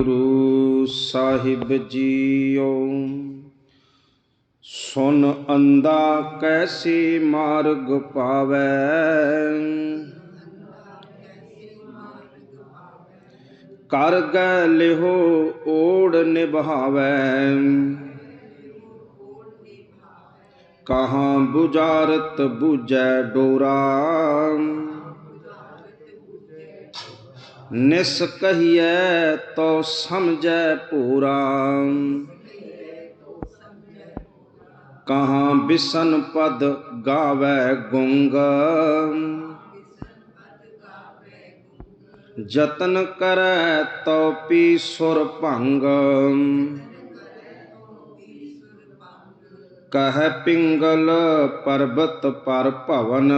Guru Sahib JIO. ਸੁਨ ਅੰਦਾ ਕੈਸੀ ਮਾਰਗ ਪਾਵੈ। ਕਰ ਗੈ ਲਿਹੋ ਓੜ ਨਿਭਾਵੈ। ਕਹਾਂ 부ਜਾਰਤ ਬੁਝੈ ਡੋਰਾ। ਨਿਸ ਕਹੀਐ ਤੋ ਸਮਝੈ ਪੂਰਾ। ਕਹਾਂ ਬਿਸਨ ਪਦ ਗਾਵੈ ਗੁੰਗ। ਜਤਨ ਕਰੈ ਤੋ ਪੀ ਸੁਰ ਭੰਗ। ਕਹ ਪਿੰਗਲ ਪਰਬਤ ਪਰ ਭਵਨ।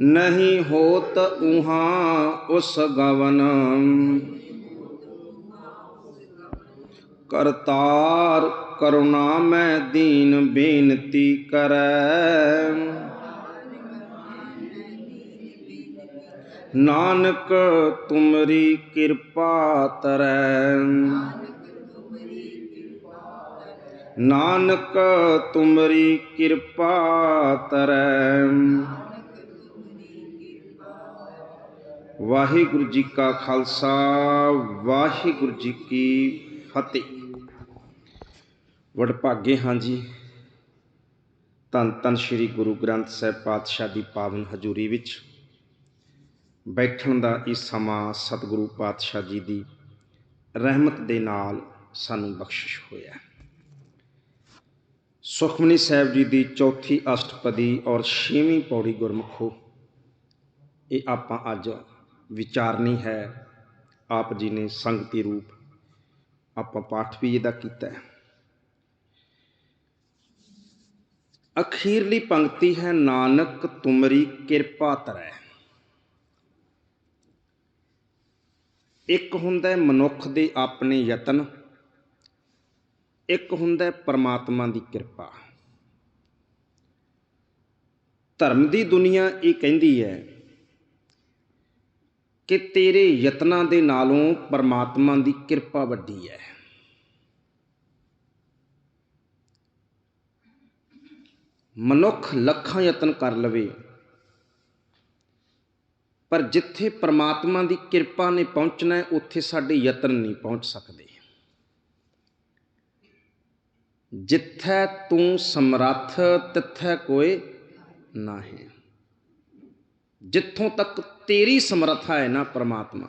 ਨਹੀਂ ਹੋਤ ਉਹਾਂ ਉਸ ਗਵਨ। ਕਰਤਾਰ ਕਰੁਣਾ ਮੈਂ ਦੀਨ ਬੇਨਤੀ ਕਰੈ। ਨਾਨਕ ਤੁਮਰੀ ਕਿਰਪਾ ਤਰੈ। ਨਾਨਕ ਤੁਮਰੀ ਕਿਰਪਾ ਤਰੈ। ਵਾਹਿਗੁਰੂ ਜੀ ਕਾ ਖਾਲਸਾ, ਵਾਹਿਗੁਰੂ ਜੀ ਕੀ ਫਤਿਹ। ਵਡਭਾਗੇ ਹਾਂ ਜੀ, ਧੰਨ ਧੰਨ ਸ੍ਰੀ ਗੁਰੂ ਗ੍ਰੰਥ ਸਾਹਿਬ ਪਾਤਸ਼ਾਹ ਦੀ ਪਾਵਨ ਹਜ਼ੂਰੀ ਵਿੱਚ ਬੈਠਣ ਦਾ ਇਹ ਸਮਾਂ ਸਤਿਗੁਰੂ ਪਾਤਸ਼ਾਹ ਜੀ ਦੀ ਰਹਿਮਤ ਦੇ ਨਾਲ ਸਾਨੂੰ ਬਖਸ਼ਿਸ਼ ਹੋਇਆ ਸੁਖਮਨੀ ਸਾਹਿਬ ਜੀ ਦੀ ਚੌਥੀ ਅਸ਼ਟਪਦੀ ਔਰ ਛੇਵੀਂ ਪੌੜੀ ਗੁਰਮੁਖੋ, ਇਹ ਆਪਾਂ ਅੱਜ ਵਿਚਾਰਨੀ ਹੈ। ਆਪ ਜੀ ਨੇ ਸੰਗਤੀ ਰੂਪ ਆਪਾਂ ਪਾਠ ਵੀ ਇਹਦਾ ਕੀਤਾ ਹੈ। ਅਖੀਰਲੀ ਪੰਕਤੀ ਹੈ, ਨਾਨਕ ਤੁਮਰੀ ਕਿਰਪਾ ਤਰੈ। ਇੱਕ ਹੁੰਦਾ ਹੈ ਮਨੁੱਖ ਦੇ ਆਪਣੇ ਯਤਨ, ਇੱਕ ਹੁੰਦਾ ਹੈ ਪਰਮਾਤਮਾ ਦੀ ਕਿਰਪਾ। ਧਰਮ ਦੀ ਦੁਨੀਆ ਇਹ ਕਹਿੰਦੀ ਹੈ ਕਿ ਤੇਰੇ ਯਤਨਾਂ ਦੇ ਨਾਲੋਂ ਪਰਮਾਤਮਾ ਦੀ ਕਿਰਪਾ ਵੱਡੀ ਹੈ। ਮਨੁੱਖ ਲੱਖਾਂ ਯਤਨ ਕਰ ਲਵੇ, ਪਰ ਜਿੱਥੇ ਪਰਮਾਤਮਾ ਦੀ ਕਿਰਪਾ ਨੇ ਪਹੁੰਚਣਾ ਹੈ, ਉੱਥੇ ਸਾਡੇ ਯਤਨ ਨਹੀਂ ਪਹੁੰਚ ਸਕਦੇ। ਜਿੱਥੈ ਤੂੰ ਸਮਰੱਥ, ਤਿੱਥੈ ਕੋਏ ਨਾਹੀਂ। ਜਿੱਥੋਂ ਤੱਕ ਤੇਰੀ ਸਮਰੱਥਾ ਹੈ ਨਾ ਪ੍ਰਮਾਤਮਾ।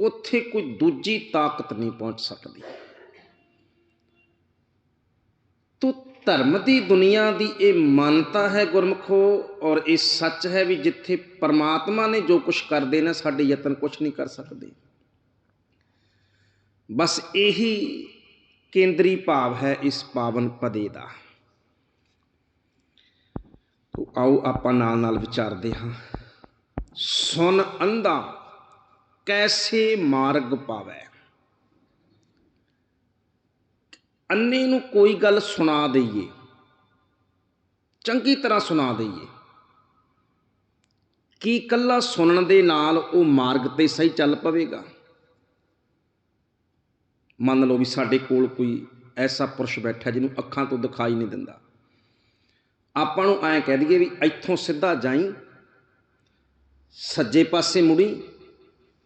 ਉੱਥੇ ਕੋਈ ਦੂਜੀ ਤਾਕਤ ਨਹੀਂ ਪਹੁੰਚ ਸਕਦੀ। ਤੂੰ ਧਰਮ ਦੀ ਦੁਨੀਆ ਦੀ ਇਹ ਮਾਨਤਾ ਹੈ ਗੁਰਮਖੋ, ਔਰ ਇਹ ਸੱਚ ਹੈ ਵੀ ਜਿੱਥੇ ਪਰਮਾਤਮਾ ਨੇ ਜੋ ਕੁਝ ਕਰਦੇ ਨੇ, ਸਾਡੇ ਯਤਨ ਕੁਝ ਨਹੀਂ ਕਰ ਸਕਦੇ। ਬਸ ਇਹੀ ਕੇਂਦਰੀ ਭਾਵ ਹੈ ਇਸ ਪਾਵਨ ਪਦੇ ਦਾ। ਤੋ ਆਓ ਆਪਾਂ ਨਾਲ ਨਾਲ ਵਿਚਾਰਦੇ ਹਾਂ। ਸੁਨ ਅੰਧਾ ਕੈਸੇ ਮਾਰਗ ਪਾਵੇ? ਅੰਨੇ ਨੂੰ ਕੋਈ ਗੱਲ ਸੁਣਾ ਦਈਏ। ਚੰਗੀ ਤਰ੍ਹਾਂ ਸੁਣਾ ਦਈਏ। ਕੀ ਕੱਲਾ ਸੁਣਨ ਦੇ ਨਾਲ ਉਹ ਮਾਰਗ ਤੇ ਸਹੀ ਚੱਲ ਪਵੇਗਾ? ਮੰਨ ਲਓ ਵੀ ਸਾਡੇ ਕੋਲ ਕੋਈ ਐਸਾ ਪੁਰਸ਼ ਬੈਠਾ ਜਿਹਨੂੰ ਅੱਖਾਂ ਤੋਂ ਦਿਖਾਈ ਨਹੀਂ ਦਿੰਦਾ। ਆਪਾਂ ਨੂੰ ਐਂ ਕਹਿ ਦਈਏ ਵੀ ਇੱਥੋਂ ਸਿੱਧਾ ਜਾਈ, ਸੱਜੇ ਪਾਸੇ ਮੁੜੀ,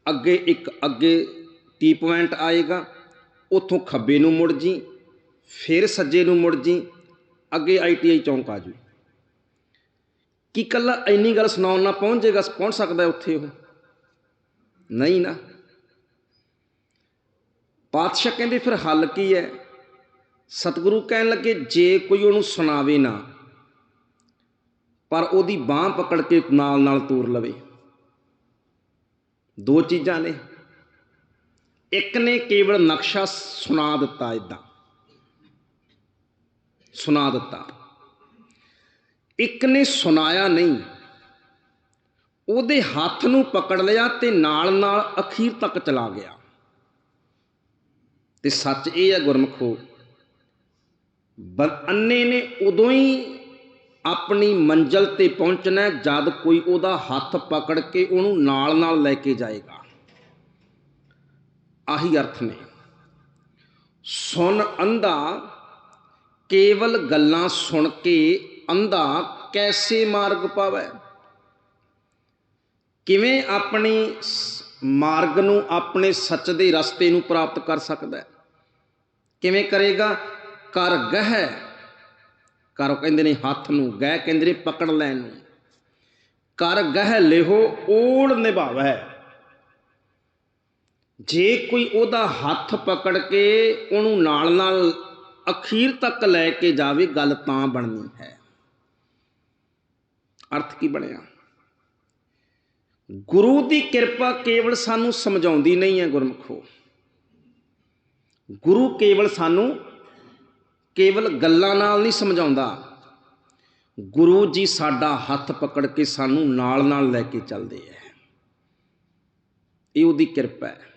ਅੱਗੇ ਇੱਕ ਅੱਗੇ ਟੀ ਪੁਆਇੰਟ ਆਏਗਾ, ਉੱਥੋਂ ਖੱਬੇ ਨੂੰ ਮੁੜ ਜੀ ਫਿਰ ਸੱਜੇ ਨੂੰ ਮੁੜ ਜੀ ਅੱਗੇ ਆਈਟੀਆਈ ਚੌਂਕ ਆ ਜੂ ਕੀ ਕੱਲਾ ਇੰਨੀ ਗੱਲ ਸੁਣਾਉਣ ਨਾ ਪਹੁੰਚ ਜਾਏਗਾ, ਪਹੁੰਚ ਸਕਦਾ ਉੱਥੇ ਉਹ? ਨਹੀਂ ਨਾ। ਪਾਤਸ਼ਾਹ ਕਹਿੰਦੇ ਫਿਰ ਹੱਲ ਕੀ ਹੈ? ਸਤਿਗੁਰੂ ਕਹਿਣ ਲੱਗੇ, ਜੇ ਕੋਈ ਉਹਨੂੰ ਸੁਣਾਵੇ ਨਾ ਪਰ ਉਹਦੀ ਬਾਹ ਪਕੜ ਕੇ ਨਾਲ ਨਾਲ ਤੋਰ ਲਵੇ। ਦੋ ਚੀਜ਼ਾਂ ਨੇ। ਇੱਕ ਨੇ ਕੇਵਲ ਨਕਸ਼ਾ ਸੁਣਾ ਦਿੱਤਾ ਇਦਾਂ ਸੁਣਾ ਦਿੱਤਾ। ਇੱਕ ਨੇ ਸੁਣਾਇਆ ਨਹੀਂ। ਉਹਦੇ ਹੱਥ ਨੂੰ ਪਕੜ ਲਿਆ ਤੇ ਨਾਲ ਨਾਲ ਅਖੀਰ ਤੱਕ ਚਲਾ ਗਿਆ। ਤੇ ਸੱਚ ਇਹ ਹੈ ਗੁਰਮਖੋ ਬੰਨੇ ਨੇ ਉਦੋਂ ਹੀ ਆਪਣੀ ਮੰਜ਼ਲ ਤੇ ਪਹੁੰਚਣਾ ਜਦ ਕੋਈ ਉਹਦਾ ਹੱਥ ਪਕੜ ਕੇ ਉਹਨੂੰ ਨਾਲ ਨਾਲ ਲੈ ਕੇ ਜਾਏਗਾ। ਆਹੀ ਅਰਥ ਨੇ। ਸੁਣ ਅੰਧਾ, ਕੇਵਲ ਗੱਲਾਂ ਸੁਣ ਕੇ ਅੰਧਾ ਕੈਸੇ ਮਾਰਗ ਪਾਵੇ? ਕਿਵੇਂ ਆਪਣੀ ਮਾਰਗ ਨੂੰ ਆਪਣੇ ਸੱਚ ਦੇ ਰਸਤੇ ਨੂੰ ਪ੍ਰਾਪਤ ਕਰ ਸਕਦਾ ਹੈ? ਕਿਵੇਂ ਕਰੇਗਾ? ਕਰ ਗਹਿ ਕਰ ਕਹਿੰਦੇ ਨੇ ਹੱਥ ਨੂੰ, ਗਹਿ ਕਹਿੰਦੇ ਨੇ ਪਕੜ ਲੈਣ ਨੂੰ। ਕਰ ਗਹਿ ਲਿਹੋ ਓੜ ਨਿਭਾਵੈ। ਜੇ ਕੋਈ ਉਹਦਾ ਹੱਥ ਪਕੜ ਕੇ ਉਹਨੂੰ ਨਾਲ ਨਾਲ ਅਖੀਰ ਤੱਕ ਲੈ ਕੇ ਜਾਵੇ, ਗੱਲ ਤਾਂ ਬਣਨੀ ਹੈ। ਅਰਥ ਕੀ ਬਣਿਆ? ਗੁਰੂ ਦੀ ਕਿਰਪਾ ਕੇਵਲ ਸਾਨੂੰ ਸਮਝਾਉਂਦੀ ਨਹੀਂ ਹੈ ਗੁਰਮਖੋ। ਗੁਰੂ ਕੇਵਲ ਸਾਨੂੰ ਕੇਵਲ ਗੱਲਾਂ ਨਾਲ ਨਹੀਂ ਸਮਝਾਉਂਦਾ। ਗੁਰੂ ਜੀ ਸਾਡਾ ਹੱਥ ਪਕੜ ਕੇ ਸਾਨੂੰ ਨਾਲ ਨਾਲ ਲੈ ਕੇ ਚੱਲਦੇ ਹੈ ਇਹ ਉਹਦੀ ਕਿਰਪਾ ਹੈ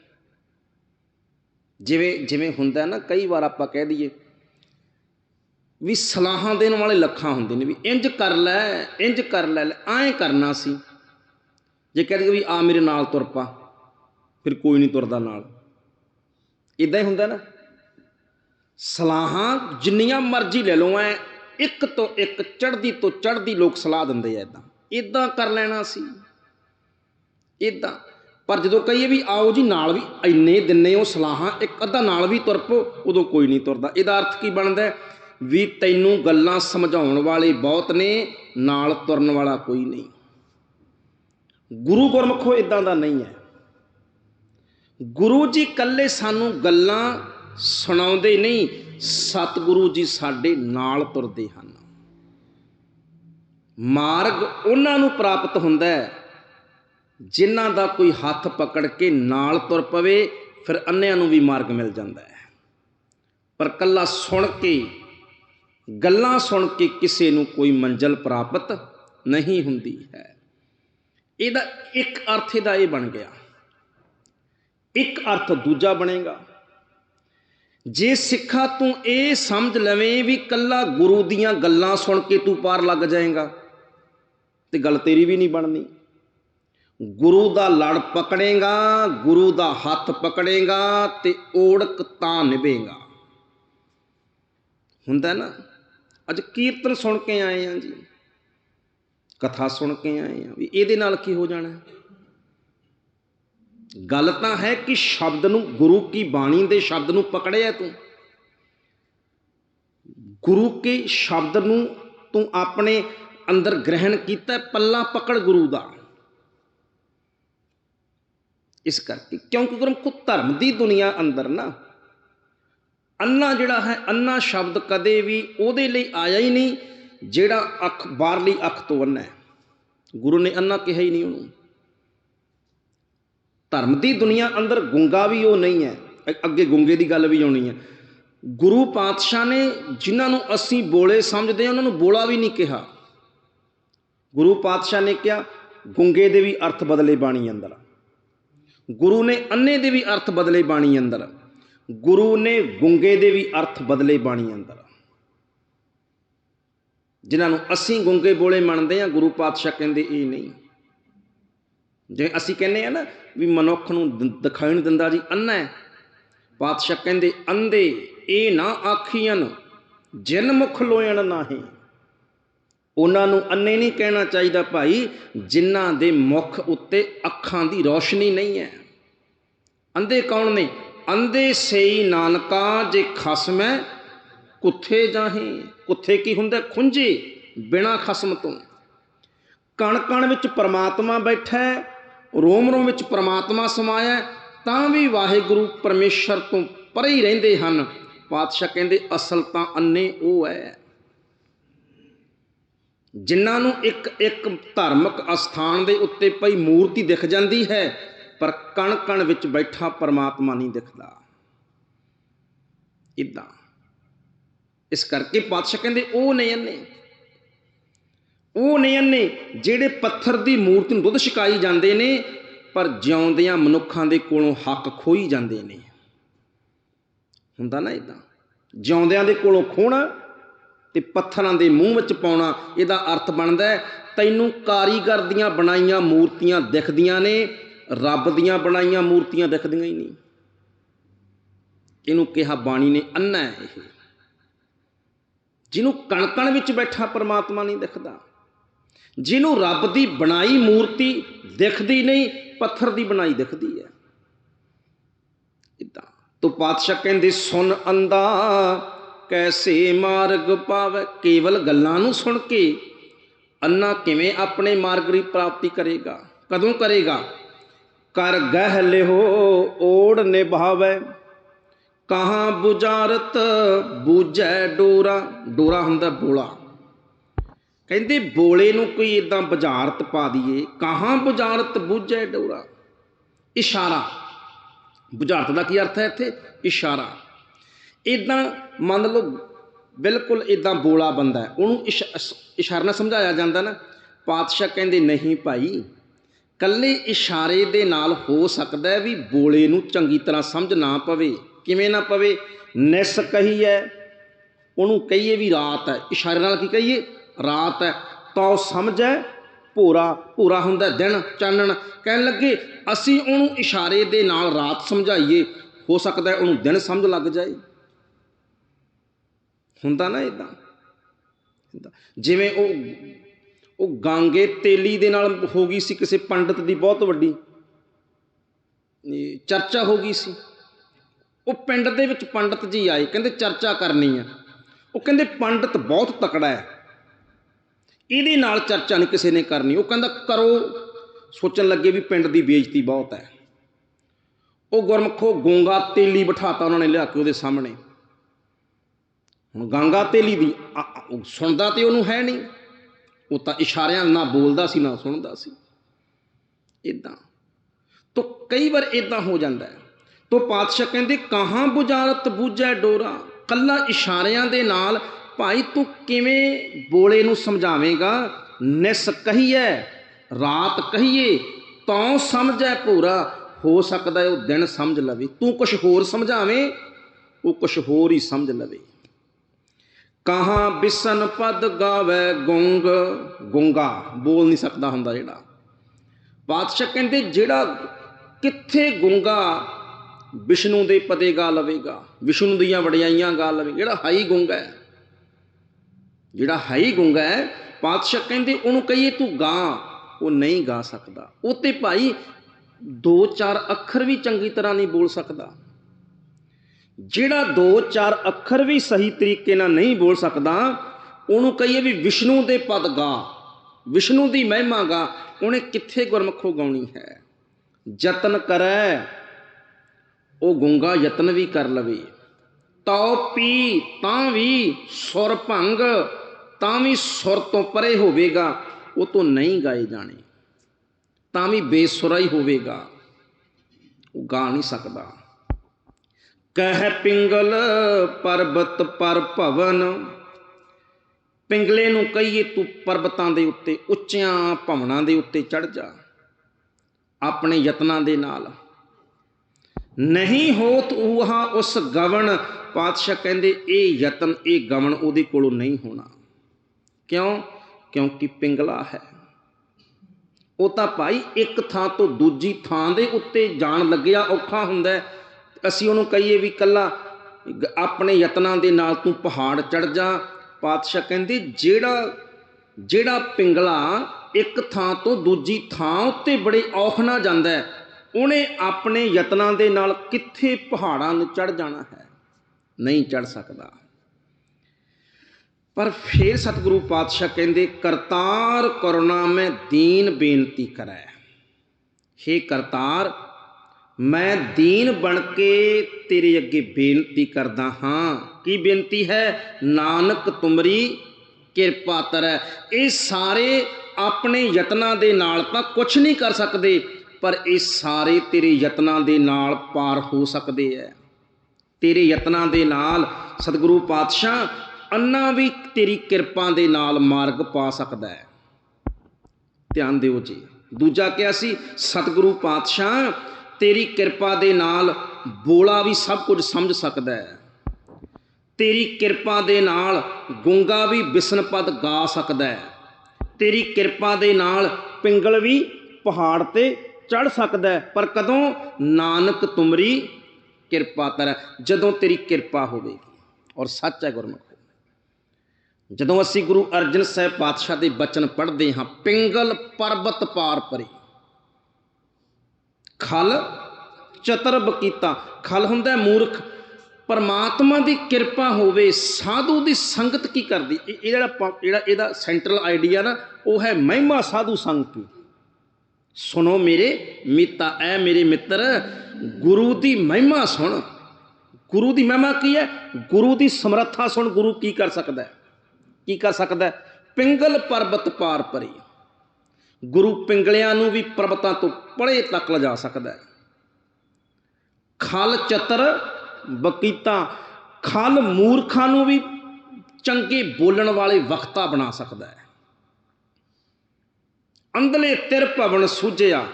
ਜਿਵੇਂ ਜਿਵੇਂ ਹੁੰਦਾ ਨਾ, ਕਈ ਵਾਰ ਆਪਾਂ ਕਹਿ ਦਈਏ ਵੀ ਸਲਾਹਾਂ ਦੇਣ ਵਾਲੇ ਲੱਖਾਂ ਹੁੰਦੇ ਨੇ ਵੀ ਇੰਜ ਕਰ ਲੈ, ਇੰਜ ਕਰ ਲੈ, ਐਂ ਕਰਨਾ ਸੀ। ਜੇ ਕਹਿ ਦਈਏ ਵੀ ਆ ਮੇਰੇ ਨਾਲ ਤੁਰ ਪਾ, ਫਿਰ ਕੋਈ ਨਹੀਂ ਤੁਰਦਾ ਨਾਲ। ਇਦਾਂ ਹੀ ਹੁੰਦਾ ਨਾ। ਸਲਾਹਾਂ ਜਿੰਨੀਆਂ ਮਰਜ਼ੀ ਲੈ ਲਓ ਐ, ਇੱਕ ਤੋਂ ਇੱਕ, ਚੜ੍ਹਦੀ ਤੋਂ ਚੜ੍ਹਦੀ ਲੋਕ ਸਲਾਹ ਦਿੰਦੇ ਆ ਇਦਾਂ ਇਦਾਂ ਕਰ ਲੈਣਾ ਸੀ। ਇਦਾਂ ਪਰ ਜਦੋਂ ਕਹੀਏ ਵੀ ਆਓ ਜੀ ਨਾਲ ਵੀ ਇੰਨੇ ਦਿਨੇ ਉਹ ਸਲਾਹਾਂ, ਇੱਕ ਅੱਧਾ ਨਾਲ ਵੀ ਤੁਰ ਪੋ ਉਦੋਂ ਕੋਈ ਨਹੀਂ ਤੁਰਦਾ। ਇਹਦਾ ਅਰਥ ਕੀ ਬਣਦਾ ਵੀ ਤੈਨੂੰ ਗੱਲਾਂ ਸਮਝਾਉਣ ਵਾਲੇ ਬਹੁਤ ਨੇ, ਨਾਲ ਤੁਰਨ ਵਾਲਾ ਕੋਈ ਨਹੀਂ। ਗੁਰੂ ਗੁਰਮਖੋ ਇਦਾਂ ਦਾ ਨਹੀਂ ਹੈ। ਗੁਰੂ ਜੀ ਇਕੱਲੇ ਸਾਨੂੰ ਗੱਲਾਂ ਸੁਣਾਉਂਦੇ ਨਹੀਂ, ਸਤਿਗੁਰੂ ਜੀ ਸਾਡੇ ਨਾਲ ਤੁਰਦੇ ਹਨ। ਮਾਰਗ ਉਹਨਾਂ ਨੂੰ ਪ੍ਰਾਪਤ ਹੁੰਦਾ ਹੈ, ਜਿਨ੍ਹਾਂ ਦਾ ਕੋਈ ਹੱਥ ਪਕੜ ਕੇ ਨਾਲ ਤੁਰ ਪਵੇ, ਫਿਰ ਅੰਨਿਆਂ ਨੂੰ ਵੀ ਮਾਰਗ ਮਿਲ ਜਾਂਦਾ ਹੈ। ਪਰ ਕੱਲਾ ਸੁਣ ਕੇ, ਗੱਲਾਂ ਸੁਣ ਕੇ ਕਿਸੇ ਨੂੰ ਕੋਈ ਮੰਜ਼ਲ ਪ੍ਰਾਪਤ ਨਹੀਂ ਹੁੰਦੀ ਹੈ। ਇਹਦਾ ਇੱਕ ਅਰਥ ਇਹਦਾ ਇਹ ਬਣ ਗਿਆ। ਇੱਕ ਅਰਥ ਦੂਜਾ ਬਣੇਗਾ। ਜੇ ਸਿੱਖਾ ਤੂੰ ਇਹ ਸਮਝ ਲਵੇਂ ਵੀ ਕੱਲਾ ਗੁਰੂ ਦੀਆਂ ਗੱਲਾਂ ਸੁਣ ਕੇ ਤੂੰ ਪਾਰ ਲੱਗ ਜਾਏਗਾ, ਤੇ ਗੱਲ ਤੇਰੀ ਵੀ ਨਹੀਂ ਬਣਨੀ। ਗੁਰੂ ਦਾ ਲੜ ਪਕੜੇਗਾ, ਗੁਰੂ ਦਾ ਹੱਥ ਪਕੜੇਗਾ ਤੇ ਓੜਕ ਤਾਂ ਨਿਭੇਗਾ। ਹੁੰਦਾ ਨਾ, ਅੱਜ ਕੀਰਤਨ ਸੁਣ ਕੇ ਆਏ ਆ ਜੀ, ਕਥਾ ਸੁਣ ਕੇ ਆਏ ਆ ਵੀ ਇਹਦੇ ਨਾਲ ਕੀ ਹੋ ਜਾਣਾ? ਗੱਲ ਤਾਂ ਹੈ ਕਿ ਸ਼ਬਦ ਨੂੰ ਗੁਰੂ ਕੀ ਬਾਣੀ ਦੇ ਸ਼ਬਦ ਨੂੰ ਪਕੜਿਆ ਤੂੰ। ਗੁਰੂ ਕੇ ਸ਼ਬਦ ਨੂੰ ਤੂੰ ਆਪਣੇ ਅੰਦਰ ਗ੍ਰਹਿਣ ਕੀਤਾ, ਪੱਲਾ ਪਕੜ ਗੁਰੂ ਦਾ। ਇਸ ਕਰਕੇ ਕਿਉਂਕਿ ਗੁਰਮੁਖ ਧਰਮ ਦੀ ਦੁਨੀਆ ਅੰਦਰ ਨਾ, ਅੰਨਾ ਜਿਹੜਾ ਹੈ, ਅੰਨਾ ਸ਼ਬਦ ਕਦੇ ਵੀ ਉਹਦੇ ਲਈ ਆਇਆ ਹੀ ਨਹੀਂ, ਜਿਹੜਾ ਅੱਖ, ਬਾਹਰਲੀ ਅੱਖ ਤੋਂ ਅੰਨਾ ਹੈ। ਗੁਰੂ ਨੇ ਅੰਨਾ ਕਿਹਾ ਹੀ ਨਹੀਂ ਉਹਨੂੰ। ਧਰਮ ਦੀ ਦੁਨੀਆ ਅੰਦਰ ਗੁੰਗਾ ਵੀ ਉਹ ਨਹੀਂ ਹੈ। ਅੱਗੇ ਗੁੰਗੇ ਦੀ ਗੱਲ ਵੀ ਆਉਣੀ ਹੈ। ਗੁਰੂ ਪਾਤਸ਼ਾਹ ਨੇ ਜਿਨ੍ਹਾਂ ਨੂੰ ਅਸੀਂ ਬੋਲੇ ਸਮਝਦੇ ਹਾਂ, ਉਹਨਾਂ ਨੂੰ ਬੋਲਾ ਵੀ ਨਹੀਂ ਕਿਹਾ। ਗੁਰੂ ਪਾਤਸ਼ਾਹ ਨੇ ਕਿਹਾ, ਗੁੰਗੇ ਦੇ ਵੀ ਅਰਥ ਬਦਲੇ ਬਾਣੀ ਅੰਦਰ। ਗੁਰੂ ਨੇ ਅੰਨੇ ਦੇ ਵੀ ਅਰਥ ਬਦਲੇ ਬਾਣੀ ਅੰਦਰ। ਗੁਰੂ ਨੇ ਗੁੰਗੇ ਦੇ ਵੀ ਅਰਥ ਬਦਲੇ ਬਾਣੀ ਅੰਦਰ। ਜਿਨ੍ਹਾਂ ਨੂੰ ਅਸੀਂ ਗੁੰਗੇ ਬੋਲੇ ਮੰਨਦੇ ਹਾਂ, ਗੁਰੂ ਪਾਤਸ਼ਾਹ ਕਹਿੰਦੇ ਇਹ ਨਹੀਂ। ਜਿਵੇਂ ਅਸੀਂ ਕਹਿੰਦੇ ਆ ਨਾ ਵੀ ਮਨੁੱਖ ਨੂੰ ਦਿਖਾਈ ਨਹੀਂ ਦਿੰਦਾ ਜੀ ਅੰਨਾ ਹੈ। ਪਾਤਸ਼ਾਹ ਕਹਿੰਦੇ, ਅੰਧੇ, ਇਹ ਨਾ ਆਖੀਆਂ ਜਿਨ ਮੁਖ ਲੋਇਣ ਨਾਹੀਂ। ਉਹਨਾਂ ਨੂੰ ਅੰਨੇ ਨਹੀਂ ਕਹਿਣਾ ਚਾਹੀਦਾ ਭਾਈ, ਜਿਨ੍ਹਾਂ ਦੇ ਮੁਖ ਉੱਤੇ ਅੱਖਾਂ ਦੀ ਰੋਸ਼ਨੀ ਨਹੀਂ ਹੈ। ਅੰਧੇ ਕੌਣ ਨੇ? ਅੰਧੇ ਸਈ ਨਾਨਕਾ, ਜੇ ਖਸਮੈ ਕੁੱਥੇ ਜਾਹੇ। ਕੁੱਥੇ ਕੀ ਹੁੰਦਾ? ਖੁੰਝੇ, ਬਿਨਾ ਖਸਮ ਤੋਂ। ਕਣ ਕਣ ਵਿੱਚ ਪਰਮਾਤਮਾ ਬੈਠਾ ਹੈ ਰੋਮ ਰੋਮ ਵਿੱਚ ਪ੍ਰਮਾਤਮਾ ਸਮਾਇਆ ਤਾਂ ਵੀ ਵਾਹਿਗੁਰੂ ਪਰਮੇਸ਼ਰ ਤੋਂ ਪਰੇ ਹੀ ਰਹਿੰਦੇ ਹਨ। ਪਾਤਸ਼ਾਹ ਕਹਿੰਦੇ, ਅਸਲ ਤਾਂ ਅੰਨੇ ਉਹ ਹੈ। ਜਿਨ੍ਹਾਂ ਨੂੰ ਇੱਕ ਇੱਕ ਧਾਰਮਿਕ ਅਸਥਾਨ ਦੇ ਉੱਤੇ ਪਈ ਮੂਰਤੀ ਦਿਖ ਜਾਂਦੀ ਹੈ, ਪਰ ਕਣ ਕਣ ਵਿੱਚ ਬੈਠਾ ਪਰਮਾਤਮਾ ਨਹੀਂ ਦਿਖਦਾ। ਇਦਾਂ ਇਸ ਕਰਕੇ ਪਾਤਸ਼ਾਹ ਕਹਿੰਦੇ, ਉਹ ਨੇ ਅੰਨੇ ਉਹ ਨੇ ਅੰਨੇ ਜਿਹੜੇ ਪੱਥਰ ਦੀ ਮੂਰਤੀ ਨੂੰ ਦੁੱਧ ਛਕਾਈ ਜਾਂਦੇ ਨੇ, ਪਰ ਜਿਉਂਦਿਆਂ ਮਨੁੱਖਾਂ ਦੇ ਕੋਲੋਂ ਹੱਕ ਖੋਈ ਜਾਂਦੇ ਨੇ। ਹੁੰਦਾ ਨਾ ਇਦਾਂ ਜਿਉਂਦਿਆਂ ਦੇ ਕੋਲੋਂ ਖੋਣਾ ਤੇ ਪੱਥਰਾਂ ਦੇ ਮੂੰਹ ਵਿੱਚ ਪਾਉਣਾ, ਇਹਦਾ ਅਰਥ ਬਣਦਾ ਹੈ, ਤੈਨੂੰ ਕਾਰੀਗਰ ਦੀਆਂ ਬਣਾਈਆਂ ਮੂਰਤੀਆਂ ਦਿਖਦੀਆਂ ਨੇ, ਰੱਬ ਦੀਆਂ ਬਣਾਈਆਂ ਮੂਰਤੀਆਂ ਦਿਖਦੀਆਂ ਹੀ ਨਹੀਂ। ਇਹਨੂੰ ਕਿਹਾ ਬਾਣੀ ਨੇ ਅੰਨਾ ਹੈ ਇਹ? ਜਿਹਨੂੰ ਕਣਕਣ ਵਿੱਚ ਬੈਠਾ ਪਰਮਾਤਮਾ ਨਹੀਂ ਦਿਖਦਾ। ਜਿਹਨੂੰ ਰੱਬ ਦੀ ਬਣਾਈ ਮੂਰਤੀ ਦਿਖਦੀ ਨਹੀਂ, ਪੱਥਰ ਦੀ ਬਣਾਈ ਦਿਖਦੀ ਹੈ। ਇਦਾਂ ਤੋ ਪਾਤਸ਼ਾਹ ਕਹਿੰਦੇ, ਸੁਣ ਅੰਦਾ ਕੈਸੇ ਮਾਰਗ ਪਾਵੇ? ਕੇਵਲ ਗੱਲਾਂ ਨੂੰ ਸੁਣ ਕੇ ਅੰਨਾ ਕਿਵੇਂ ਆਪਣੇ ਮਾਰਗ ਦੀ ਪ੍ਰਾਪਤੀ ਕਰੇਗਾ, ਕਦੋਂ ਕਰੇਗਾ? ਕਰ ਗਹਿ ਲਿਹੋ, ਓੜ ਨਿਭਾਵੇ। ਕਹਾਂ ਬੁਜਾਰਤ ਬੂਝੈ ਡੋਰਾ। ਡੋਰਾ ਹੁੰਦਾ ਬੋਲਾ। ਕਹਿੰਦੇ ਬੋਲੇ ਨੂੰ ਕੋਈ ਇਦਾਂ ਬੁਝਾਰਤ ਪਾ ਦਈਏ, ਕਹਾਂ ਬੁਝਾਰਤ ਬੂਝੈ ਡੋਰਾ? ਇਸ਼ਾਰਾ। ਬੁਝਾਰਤ ਦਾ ਕੀ ਅਰਥ ਹੈ ਇੱਥੇ? ਇਸ਼ਾਰਾ। ਇਦਾਂ ਮੰਨ ਲਓ, ਬਿਲਕੁਲ ਇਦਾਂ ਬੋਲਾ ਬੰਦਾ ਹੈ। ਉਹਨੂੰ ਇਸ਼- ਇਸ਼ਾਰਾ ਨਾਲ ਸਮਝਾਇਆ ਜਾਂਦਾ ਨਾ, ਪਾਤਸ਼ਾਹ ਕਹਿੰਦੇ ਨਹੀਂ ਭਾਈ, ਕੱਲੇ ਇਸ਼ਾਰੇ ਦੇ ਨਾਲ ਹੋ ਸਕਦਾ ਹੈ ਵੀ ਬੋਲੇ ਨੂੰ ਚੰਗੀ ਤਰ੍ਹਾਂ ਸਮਝ ਨਾ ਪਵੇ। ਕਿਵੇਂ ਨਾ ਪਵੇ? ਨਿਸ ਹੈ ਉਹਨੂੰ ਕਹੀਏ ਵੀ ਰਾਤ ਹੈ। ਇਸ਼ਾਰੇ ਨਾਲ ਕੀ ਕਹੀਏ? ਰਾਤ ਹੈ, ਤਾਂ ਉਹ ਸਮਝੈ, ਭੋਰਾ ਭੋਰਾ ਹੁੰਦਾ ਦਿਨ ਚਾਨਣ। ਕਹਿਣ ਲੱਗੇ, ਅਸੀਂ ਉਹਨੂੰ ਇਸ਼ਾਰੇ ਦੇ ਨਾਲ ਰਾਤ ਸਮਝਾਈਏ, ਹੋ ਸਕਦਾ ਉਹਨੂੰ ਦਿਨ ਸਮਝ ਲੱਗ ਜਾਏ। ਹੁੰਦਾ ਨਾ ਇਦਾਂ ਜਿਵੇਂ ਉਹ ਉਹ ਗਾਂਗੇ ਤੇਲੀ ਦੇ ਨਾਲ ਹੋ ਗਈ ਸੀ ਕਿਸੇ ਪੰਡਤ ਦੀ ਬਹੁਤ ਵੱਡੀ। ਚਰਚਾ ਹੋ ਗਈ ਸੀ। ਉਹ ਪਿੰਡ ਦੇ ਵਿੱਚ ਪੰਡਤ ਜੀ ਆਏ, ਕਹਿੰਦੇ ਚਰਚਾ ਕਰਨੀ ਆ ਉਹ ਕਹਿੰਦੇ ਪੰਡਤ ਬਹੁਤ ਤਕੜਾ ਹੈ। ਇਹਦੇ ਨਾਲ ਚਰਚਾ ਨਹੀਂ ਕਿਸੇ ਨੇ ਕਰਨੀ। ਉਹ ਕਹਿੰਦਾ, ਕਰੋ। ਸੋਚਣ ਲੱਗੇ ਵੀ ਪਿੰਡ ਦੀ ਬੇਇੱਜ਼ਤੀ ਬਹੁਤ ਹੈ। ਉਹ ਗੁਰਮਖੋ ਗੋਂਗਾ ਤੇਲੀ ਬਿਠਾਤਾ ਉਹਨਾਂ ਨੇ ਲਿਆ ਕੇ ਉਹਦੇ ਸਾਹਮਣੇ। ਹੁਣ ਗਾਂਗਾ ਤੇਲੀ ਦੀ ਸੁਣਦਾ ਤੇ ਉਹਨੂੰ ਹੈ ਨਹੀਂ। ਉਹ ਤਾਂ ਇਸ਼ਾਰਿਆਂ ਨਾਲ ਨਾ ਬੋਲਦਾ ਸੀ, ਨਾ ਸੁਣਦਾ ਸੀ। ਇਦਾਂ ਤੋ ਕਈ ਵਾਰ ਇਦਾਂ ਹੋ ਜਾਂਦਾ ਹੈ। ਤੋ ਪਾਤਸ਼ਾਹ ਕਹਿੰਦੇ, ਕਹਾਂ ਬੁਝਾਰਤ ਬੂਝੈ ਡੋਰਾ? ਕੱਲਾ ਇਸ਼ਾਰਿਆਂ ਦੇ ਨਾਲ ਭਾਈ ਤੂੰ ਕਿਵੇਂ ਬੋਲੇ ਨੂੰ ਸਮਝਾਵੇਂਗਾ? ਨਿਸ ਕਹੀਏ ਰਾਤ ਕਹੀਏ, ਤਾਂ ਸਮਝੈ ਪੂਰਾ ਹੋ ਸਕਦਾ ਉਹ ਦਿਨ ਸਮਝ ਲਵੇ। ਤੂੰ ਕੁਝ ਹੋਰ ਸਮਝਾਵੇਂ? ਉਹ ਕੁਝ ਹੋਰ ਹੀ ਸਮਝ ਲਵੇ। ਕਹਾਂ ਬਿਸਨ ਪਦ ਗਾਵੇ ਗੁੰਗ? ਗੁੰਗਾ, ਬੋਲ ਨਹੀਂ ਸਕਦਾ ਹੁੰਦਾ ਜਿਹੜਾ। ਪਾਤਸ਼ਾਹ ਕਹਿੰਦੇ, ਜਿਹੜਾ ਕਿੱਥੇ ਗੁੰਗਾ, ਵਿਸ਼ਨੂੰ ਦੇ ਪਦੇ ਗਾ ਲਵੇਗਾ। ਵਿਸ਼ਨੂੰ ਦੀਆਂ ਵਡਿਆਈਆਂ ਗਾ ਲਵੇ। ਜਿਹੜਾ ਹਾਈ ਗੁੰਗਾ ਹੈ। ਜਿਹੜਾ ਹੈ ਹੀ ਗੁੰਗਾ ਹੈ, ਪਾਤਸ਼ਾਹ ਕਹਿੰਦੇ ਉਹਨੂੰ ਕਹੀਏ ਤੂੰ ਗਾ। ਉਹ ਨਹੀਂ ਗਾ ਸਕਦਾ। ਉਹ ਤੇ ਭਾਈ ਦੋ ਚਾਰ ਅੱਖਰ ਵੀ ਚੰਗੀ ਤਰ੍ਹਾਂ ਨਹੀਂ ਬੋਲ ਸਕਦਾ। ਜਿਹੜਾ ਦੋ ਚਾਰ ਅੱਖਰ ਵੀ ਸਹੀ ਤਰੀਕੇ ਨਾਲ ਨਹੀਂ ਬੋਲ ਸਕਦਾ, ਉਹਨੂੰ ਕਹੀਏ ਵੀ ਵਿਸ਼ਨੂੰ ਦੇ ਪਦ ਗਾ। ਵਿਸ਼ਨੂੰ ਦੀ ਮਹਿਮਾ ਗਾ। ਉਹਨੇ ਕਿੱਥੇ ਗੁਰਮਖੋ ਗਾਉਣੀ ਹੈ? ਯਤਨ ਕਰੈ। ਉਹ ਗੁੰਗਾ ਯਤਨ ਵੀ ਕਰ ਲਵੇ। ਤਉ ਪੀ ਤਾਂ ਵੀ ਸੁਰ ਭੰਗ। ਤਾਂ ਵੀ ਸੁਰ ਤੋਂ ਪਰੇ ਹੋਵੇਗਾ, ਉਹ ਤੋਂ ਨਹੀਂ ਗਾਏ ਜਾਣੇ। ਤਾਂ ਵੀ ਬੇਸੁਰਾ ਹੀ ਹੋਵੇਗਾ, ਉਹ ਗਾ ਨਹੀਂ ਸਕਦਾ। ਕਹਿ ਪਿੰਗਲ ਪਰਬਤ ਪਰ ਭਵਨ, ਪਿੰਗਲੇ ਨੂੰ ਕਹੀਏ ਤੂੰ ਪਰਬਤਾਂ ਦੇ ਉੱਤੇ, ਉੱਚਿਆਂ ਭਵਨਾਂ ਦੇ ਉੱਤੇ ਚੜ ਜਾ, ਆਪਣੇ ਯਤਨਾਂ ਦੇ ਨਾਲ। ਨਹੀਂ ਹੋਤ ਉਹਾ ਉਸ ਗਵਣ, ਪਾਤਸ਼ਾਹ ਕਹਿੰਦੇ, ਇਹ ਯਤਨ, ਇਹ ਗਵਣ ਉਹਦੇ ਕੋਲੋਂ ਨਹੀਂ ਹੋਣਾ। ਕਿਉਂ? ਕਿਉਂਕਿ ਪਿੰਗਲਾ ਹੈ। ਉਹ ਤਾਂ ਭਾਈ ਇੱਕ ਥਾਂ ਤੋਂ ਦੂਜੀ ਥਾਂ ਦੇ ਉੱਤੇ ਜਾਣ ਲੱਗਿਆ ਔਖਾ ਹੁੰਦਾ ਅਸੀਂ ਉਹਨੂੰ ਕਹੀਏ ਵੀ ਕੱਲਾ ਆਪਣੇ ਯਤਨਾਂ ਦੇ ਨਾਲ ਤੂੰ ਪਹਾੜ ਚੜ ਜਾ। ਪਾਤਸ਼ਾਹ ਕਹਿੰਦੇ, ਜਿਹੜਾ ਜਿਹੜਾ ਪਿੰਗਲਾ ਇੱਕ ਥਾਂ ਤੋਂ ਦੂਜੀ ਥਾਂ ਉੱਤੇ ਬੜੇ ਔਖ ਨਾਲ ਜਾਂਦਾ ਹੈ, ਉਹਨੇ ਆਪਣੇ ਯਤਨਾਂ ਦੇ ਨਾਲ ਕਿੱਥੇ ਪਹਾੜਾਂ ਨੂੰ ਚੜ ਜਾਣਾ ਹੈ? ਨਹੀਂ ਚੜ ਸਕਦਾ। ਪਰ ਫੇਰ ਸਤਿਗੁਰੂ ਪਾਤਸ਼ਾਹ ਕਹਿੰਦੇ, ਕਰਤਾਰ ਕਰੁਣਾ ਮੈਂ ਦੀਨ ਬੇਨਤੀ ਕਰੈ ਹੇ ਕਰਤਾਰ, ਮੈਂ ਦੀਨ ਬਣ ਕੇ ਤੇਰੇ ਅੱਗੇ ਬੇਨਤੀ ਕਰਦਾ ਹਾਂ। ਕੀ ਬੇਨਤੀ ਹੈ? ਨਾਨਕ ਤੁਮਰੀ ਕਿਰਪਾ ਤਰੈ। ਇਹ ਸਾਰੇ ਆਪਣੇ ਯਤਨਾਂ ਦੇ ਨਾਲ ਤਾਂ ਕੁਝ ਨਹੀਂ ਕਰ ਸਕਦੇ, ਪਰ ਇਹ ਸਾਰੇ ਤੇਰੇ ਯਤਨਾਂ ਦੇ ਨਾਲ ਪਾਰ ਹੋ ਸਕਦੇ ਐ। ਤੇਰੇ ਯਤਨਾਂ ਦੇ ਨਾਲ ਸਤਿਗੁਰੂ ਪਾਤਸ਼ਾਹ ਅੰਨਾ ਵੀ ਤੇਰੀ ਕਿਰਪਾ ਦੇ ਨਾਲ ਮਾਰਗ ਪਾ ਸਕਦਾ ਹੈ। ਧਿਆਨ ਦਿਓ ਜੀ। ਦੂਜਾ ਕਿਹਾ ਸੀ, ਸਤਿਗੁਰੂ ਪਾਤਸ਼ਾਹ, ਤੇਰੀ ਕਿਰਪਾ ਦੇ ਨਾਲ ਬੋਲਾ ਵੀ ਸਭ ਕੁਝ ਸਮਝ ਸਕਦਾ ਹੈ। ਤੇਰੀ ਕਿਰਪਾ ਦੇ ਨਾਲ ਗੁੰਗਾ ਵੀ ਬਿਸਨਪਦ ਗਾ ਸਕਦਾ ਹੈ। ਤੇਰੀ ਕਿਰਪਾ ਦੇ ਨਾਲ ਪਿੰਗਲ ਵੀ ਪਹਾੜ ਤੇ ਚੜ ਸਕਦਾ ਹੈ। ਪਰ ਕਦੋਂ? ਨਾਨਕ ਤੁਮਰੀ ਕਿਰਪਾ ਕਰ। ਜਦੋਂ ਤੇਰੀ ਕਿਰਪਾ ਹੋਵੇਗੀ। ਔਰ ਸੱਚ ਹੈ ਗੁਰਮੁਖ। ਜਦੋਂ ਅਸੀਂ ਗੁਰੂ ਅਰਜਨ ਸਾਹਿਬ ਪਾਤਸ਼ਾਹ ਦੇ ਬਚਨ ਪੜ੍ਹਦੇ ਹਾਂ, ਪਿੰਗਲ ਪਰਬਤ ਪਾਰ ਪਰੇ। ਖਲ ਚਤਰਬ ਕੀਤਾ। ਖਲ ਹੁੰਦਾ ਮੂਰਖ, ਪਰਮਾਤਮਾ ਦੀ ਕਿਰਪਾ ਹੋਵੇ, ਸਾਧੂ ਦੀ ਸੰਗਤ ਕੀ ਕਰਦੀ? ਇਹ ਇਹ ਜਿਹੜਾ ਜਿਹੜਾ ਇਹਦਾ ਸੈਂਟਰਲ ਆਈਡੀਆ ਨਾ, ਉਹ ਹੈ ਮਹਿਮਾ ਸਾਧੂ ਸੰਗ ਸੁਣੋ ਮੇਰੇ ਮੀਤਾ, ਐ ਮੇਰੇ ਮਿੱਤਰ, ਗੁਰੂ ਦੀ ਮਹਿਮਾ ਸੁਣ। ਗੁਰੂ ਦੀ ਮਹਿਮਾ ਕੀ ਹੈ? ਗੁਰੂ ਦੀ ਸਮਰੱਥਾ ਸੁਣ, ਗੁਰੂ ਕੀ ਕਰ ਸਕਦਾ ਹੈ? ਕੀ ਕਰ ਸਕਦਾ ਪਿੰਗਲ ਪਰਬਤ ਪਾਰ ਪਰੀ। ਗੁਰੂ ਪਿੰਗਲਿਆਂ ਨੂੰ ਵੀ ਪਰਬਤਾਂ ਤੋਂ ਪਰੇ ਤੱਕ ਲਿਜਾ ਸਕਦਾ ਹੈ। ਖਲ ਚਤਰ ਬਕੀਤਾ, ਖਲ ਮੂਰਖਾਂ ਨੂੰ ਵੀ ਚੰਗੇ ਬੋਲਣ ਵਾਲੇ ਵਕਤਾ ਬਣਾ ਸਕਦਾ ਹੈ। ਅੰਧਲੇ ਤਿਰ ਭਵਨ ਸੁਝਿਆ,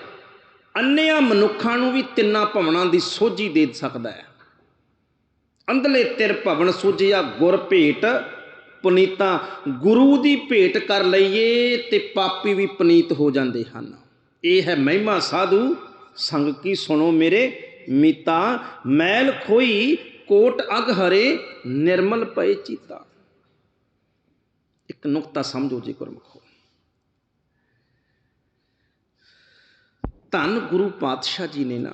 ਅੰਨਿਆਂ ਮਨੁੱਖਾਂ ਨੂੰ ਵੀ ਤਿੰਨਾਂ ਭਵਨਾਂ ਦੀ ਸੋਝੀ ਦੇ ਸਕਦਾ ਹੈ। ਅੰਧਲੇ ਤਿਰ ਭਵਨ ਸੁਝਿਆ ਗੁਰ ਭੇਟ ਪੁਨੀਤਾਂ, ਗੁਰੂ ਦੀ ਭੇਟ ਕਰ ਲਈਏ ਤੇ ਪਾਪੀ ਵੀ ਪੁਨੀਤ ਹੋ ਜਾਂਦੇ ਹਨ। ਇਹ ਹੈ ਮਹਿਮਾ ਸਾਧੂ। ਸੰਗ ਕੀ ਸੁਣੋ ਮੇਰੇ ਮੀਤਾ, ਮੈਲ ਖੋਈ, ਕੋਟ ਅਗ ਹਰੇ, ਨਿਰਮਲ ਪਏ ਚੀਤਾ। ਇੱਕ ਨੁਕਤਾ ਸਮਝੋ ਜੀ ਗੁਰਮਖੋ। ਧੰਨ ਗੁਰੂ ਪਾਤਸ਼ਾਹ ਜੀ ਨੇ ਨਾ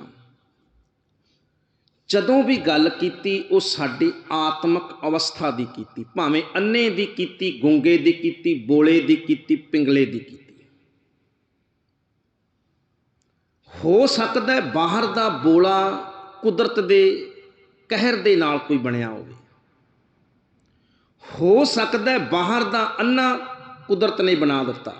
ਜਦੋਂ ਵੀ ਗੱਲ ਕੀਤੀ, ਉਹ ਸਾਡੀ ਆਤਮਿਕ ਅਵਸਥਾ ਦੀ ਕੀਤੀ। ਭਾਵੇਂ ਅੰਨੇ ਦੀ ਕੀਤੀ, ਗੁੰਗੇ ਦੀ ਕੀਤੀ, ਬੋਲੇ ਦੀ ਕੀਤੀ, ਪਿੰਗਲੇ ਦੀ ਕੀਤੀ। ਹੋ ਸਕਦਾ ਹੈ ਬਾਹਰ ਦਾ ਬੋਲਾ ਕੁਦਰਤ ਦੇ ਕਹਿਰ ਦੇ ਨਾਲ ਕੋਈ ਬਣਿਆ ਹੋਵੇ। ਹੋ ਸਕਦਾ ਹੈ ਬਾਹਰ ਦਾ ਅੰਨਾ ਕੁਦਰਤ ਨੇ ਬਣਾ ਦਿੱਤਾ।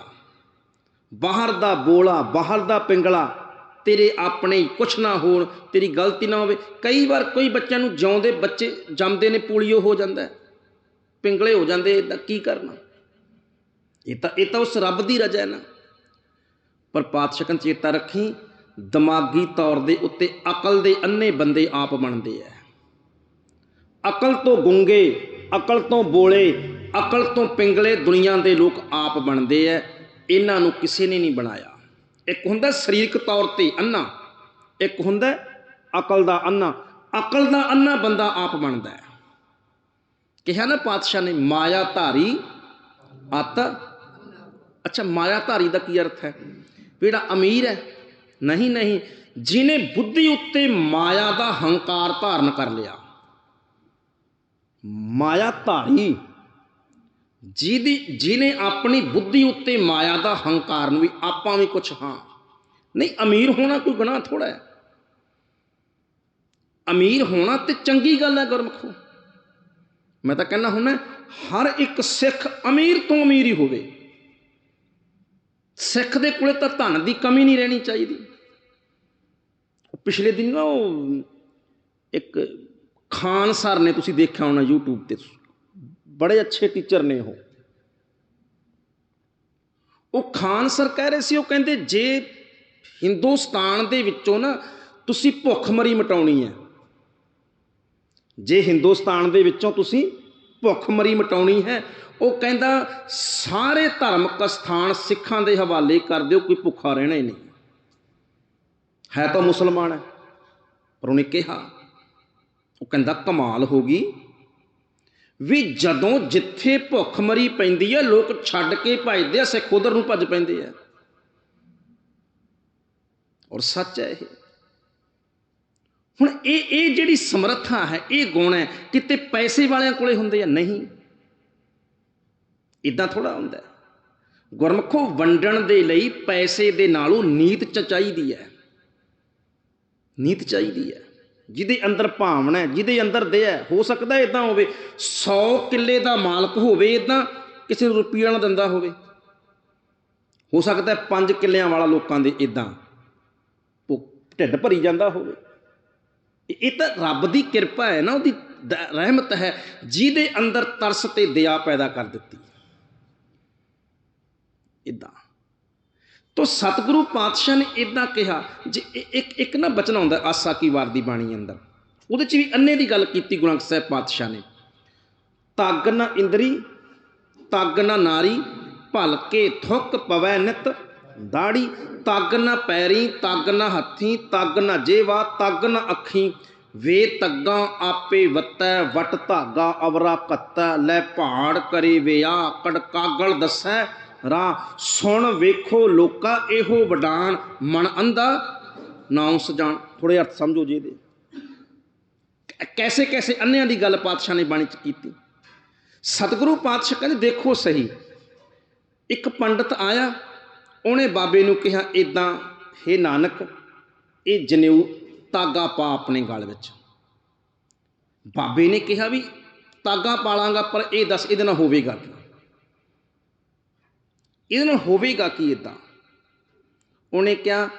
ਬਾਹਰ ਦਾ ਬੋਲਾ, ਬਾਹਰ ਦਾ ਪਿੰਗਲਾ ਤੇਰੇ ਆਪਣੇ ਹੀ ਕੁਛ ਨਾ ਹੋਣ, ਤੇਰੀ ਗਲਤੀ ਨਾ ਹੋਵੇ। ਕਈ ਵਾਰ ਕੋਈ ਬੱਚਿਆਂ ਨੂੰ ਜਿਉਂਦੇ ਬੱਚੇ ਜੰਮਦੇ ਨੇ, ਪੋਲੀਓ ਹੋ ਜਾਂਦਾ ਪਿੰਗਲੇ ਹੋ ਜਾਂਦੇ ਇਦਾਂ ਕੀ ਕਰਨਾ? ਇਹ ਤਾਂ ਇਹ ਤਾਂ ਉਸ ਰੱਬ ਦੀ ਰਜਾ ਹੈ ਨਾ। ਪਰ ਪਾਤਸ਼ਾਹਨ ਚੇਤਾ ਰੱਖੀ, ਦਿਮਾਗੀ ਤੌਰ ਦੇ ਉੱਤੇ ਅਕਲ ਦੇ ਅੰਨੇ ਬੰਦੇ ਆਪ ਬਣਦੇ ਐ। ਅਕਲ ਤੋਂ ਗੁੰਗੇ, ਅਕਲ ਤੋਂ ਬੋਲੇ, ਅਕਲ ਤੋਂ ਪਿੰਗਲੇ ਦੁਨੀਆ ਦੇ ਲੋਕ ਆਪ ਬਣਦੇ ਐ। ਇਹਨਾਂ ਨੂੰ ਕਿਸੇ ਨੇ ਨਹੀਂ ਬਣਾਇਆ। ਇੱਕ ਹੁੰਦਾ ਸਰੀਰਕ ਤੌਰ ਤੇ ਅੰਨਾ, ਇੱਕ ਹੁੰਦਾ ਅਕਲ ਦਾ ਅੰਨਾ। ਅਕਲ ਦਾ ਅੰਨਾ ਬੰਦਾ ਆਪ ਬਣਦਾ ਹੈ। ਕਿਹਾ ਨਾ ਪਾਤਸ਼ਾਹ ਨੇ ਮਾਇਆ ਧਾਰੀ ਅਤ। ਅੱਛਾ ਮਾਇਆ ਧਾਰੀ ਦਾ ਕੀ ਅਰਥ ਹੈ? ਵੀ ਜਿਹੜਾ ਅਮੀਰ ਹੈ, ਨਹੀਂ ਨਹੀਂ ਜਿਨੇ ਬੁੱਧੀ ਉੱਤੇ ਮਾਇਆ ਦਾ ਹੰਕਾਰ ਧਾਰਨ ਕਰ ਲਿਆ। ਮਾਇਆ ਧਾਰੀ ਜਿਹਦੀ, ਜਿਹਨੇ ਆਪਣੀ ਬੁੱਧੀ ਉੱਤੇ ਮਾਇਆ ਦਾ ਹੰਕਾਰ ਨੂੰ ਵੀ ਆਪਾਂ ਵੀ ਕੁਛ ਹਾਂ। ਨਹੀਂ, ਅਮੀਰ ਹੋਣਾ ਕੋਈ ਗੁਨਾਹ ਥੋੜਾ ਹੈ। ਅਮੀਰ ਹੋਣਾ ਤੇ ਚੰਗੀ ਗੱਲ ਹੈ ਗੁਰਮਖੋ ਮੈਂ ਤਾਂ ਕਹਿੰਦਾ ਹੁੰਦਾ, ਹਰ ਇੱਕ ਸਿੱਖ ਅਮੀਰ ਤੋਂ ਅਮੀਰ ਹੀ ਹੋਵੇ। ਸਿੱਖ ਦੇ ਕੋਲੇ ਤਾਂ ਧਨ ਦੀ ਕਮੀ ਨਹੀਂ ਰਹਿਣੀ ਚਾਹੀਦੀ। ਪਿਛਲੇ ਦਿਨ ਨਾ ਉਹ ਇੱਕ ਖਾਨ ਸਰ ਨੇ ਤੁਸੀਂ ਦੇਖਿਆ ਹੋਣਾ YouTube ਤੇ। ਬੜੇ ਅੱਛੇ ਟੀਚਰ ਨੇ ਉਹ ਉਹ ਖਾਨ ਸਰ ਕਹਿ ਰਹੇ ਸੀ ਉਹ ਕਹਿੰਦੇ ਜੇ ਹਿੰਦੁਸਤਾਨ ਦੇ ਵਿੱਚੋਂ ਨਾ ਤੁਸੀਂ ਭੁੱਖਮਰੀ ਮਟਾਉਣੀ ਹੈ ਜੇ ਹਿੰਦੁਸਤਾਨ ਦੇ ਵਿੱਚੋਂ ਤੁਸੀਂ ਭੁੱਖਮਰੀ ਮਟਾਉਣੀ ਹੈ ਉਹ ਕਹਿੰਦਾ ਸਾਰੇ ਧਾਰਮਿਕ ਸਥਾਨ ਸਿੱਖਾਂ ਦੇ ਹਵਾਲੇ ਕਰ ਦਿਓ ਕੋਈ ਭੁੱਖਾ ਰਹਿਣਾ ਹੀ ਨਹੀਂ ਹੈ ਤਾਂ ਮੁਸਲਮਾਨ ਹੈ ਪਰ ਉਹਨੇ ਕਿਹਾ ਉਹ ਕਹਿੰਦਾ ਕਮਾਲ ਹੋ ਗਈ ਵੀ ਜਦੋਂ ਜਿੱਥੇ ਭੁੱਖਮਰੀ ਪੈਂਦੀ ਹੈ ਲੋਕ ਛੱਡ ਕੇ ਭੱਜਦੇ ਆ, ਸਿੱਖ ਉਧਰ ਨੂੰ ਭੱਜ ਪੈਂਦੇ ਆ। ਔਰ ਸੱਚ ਹੈ ਇਹ। ਹੁਣ ਇਹ ਇਹ ਜਿਹੜੀ ਸਮਰੱਥਾ ਹੈ, ਇਹ ਗੁਣ ਹੈ, ਕਿਤੇ ਪੈਸੇ ਵਾਲਿਆਂ ਕੋਲੇ ਹੁੰਦੇ ਆ? ਨਹੀਂ। ਇਦਾਂ ਥੋੜਾ ਹੁੰਦਾ ਹੈ। ਗੁਰਮਖੋ, ਵੰਡਣ ਦੇ ਲਈ ਪੈਸੇ ਦੇ ਨਾਲੋਂ ਨੀਤ ਚ ਚਾਹੀਦੀ ਹੈ। ਨੀਤ ਚਾਹੀਦੀ ਹੈ। ਜਿਹਦੇ ਅੰਦਰ ਭਾਵਨਾ ਹੈ, ਜਿਹਦੇ ਅੰਦਰ ਦਇਆ ਹੈ, ਹੋ ਸਕਦਾ ਇਦਾਂ ਹੋਵੇ। 100 ਕਿੱਲੇ ਦਾ ਮਾਲਕ ਹੋਵੇ ਇਦਾਂ ਕਿਸੇ ਨੂੰ ਰੁਪਈਆ ਨਾ ਦਿੰਦਾ ਹੋਵੇ। ਹੋ ਸਕਦਾ 5 ਕਿੱਲਿਆਂ ਵਾਲਾ ਲੋਕਾਂ ਦੇ ਇਦਾਂ ਢਿੱਡ ਭਰੀ ਜਾਂਦਾ ਹੋਵੇ। ਇਹ- ਤਾਂ ਰੱਬ ਦੀ ਕਿਰਪਾ ਹੈ ਨਾ, ਉਹਦੀ ਦ- ਰਹਿਮਤ ਹੈ, ਜਿਹਦੇ ਅੰਦਰ ਤਰਸ ਤੇ ਦਇਆ ਪੈਦਾ ਕਰ ਦਿੱਤੀ ਇਦਾਂ ਤੋ ਸਤਿਗੁਰੂ ਪਾਤਸ਼ਾਹ ਨੇ ਇਦਾਂ ਕਿਹਾ ਜੇ ਇੱਕ ਇੱਕ ਨਾ ਬਚਨ ਆਉਂਦਾ ਆਸਾ ਕੀ ਵਾਰ ਦੀ ਬਾਣੀ ਅੰਦਰ। ਉਹਦੇ ਚ ਵੀ ਅੰਨੇ ਦੀ ਗੱਲ ਕੀਤੀ ਗੁਰੂ ਅੰਗਦ ਸਾਹਿਬ ਪਾਤਸ਼ਾਹ ਨੇ। ਤੱਗ ਨਾ ਇੰਦਰੀ, ਤੱਗ ਨ ਨਾਰੀ ਭਲਕੇ ਥੁੱਕ ਪਵੈ ਨਿਤ ਦਾੜੀ, ਤੱਗ ਨਾ ਪੈਰੀ, ਤੱਗ ਨਾ ਹੱਥੀ, ਤੱਗ ਨਾ ਜੇਵਾ, ਤੱਗ ਨਾ ਅੱਖੀ। ਵੇ ਤੱਗਾ ਆਪੇ ਵੱਤੈ, ਵਟ ਧਾਗਾ ਅਵਰਾ ਕੱਤੈ ਲੈ ਪਹਾੜ ਕਰੇ ਵਿਆ ਕੜਕਾਗਲ ਦੱਸੈ ਰਾ ਸੁਣ ਵੇਖੋ ਲੋਕਾ ਇਹੋ ਵਡਾਨ, ਮਨ ਅੰਧਾ ਨਾਉ ਸਜਾਣ ਥੋੜੇ ਅਰਥ ਸਮਝੋ ਜੀ ਇਹਦੇ। ਕੈਸੇ ਕੈਸੇ ਅੰਨਿਆਂ ਦੀ ਗੱਲ ਪਾਤਸ਼ਾਹ ਨੇ ਬਾਣੀ ਚ ਕੀਤੀ। ਸਤਿਗੁਰੂ ਪਾਤਸ਼ਾਹ ਕਹਿੰਦੇ, ਦੇਖੋ ਸਹੀ। ਇੱਕ ਪੰਡਤ ਆਇਆ, ਉਹਨੇ ਬਾਬੇ ਨੂੰ ਕਿਹਾ ਇਦਾਂ ਹੇ ਨਾਨਕ, ਇਹ ਜਨੇਊ ਤਾਗਾ ਪਾ ਆਪਣੇ ਗਲ ਵਿੱਚ। ਬਾਬੇ ਨੇ ਕਿਹਾ ਵੀ, ਤਾਗਾ ਪਾਲਾਂਗਾ, ਪਰ ਇਹ ਦੱਸ ਇਹਦੇ ਨਾਲ ਹੋਵੇਗਾ ਕੀ? ਇਹਦੇ ਨਾਲ ਹੋਵੇਗਾ ਕੀ ਇਦਾਂ ਉਹਨੇ ਕਿਹਾ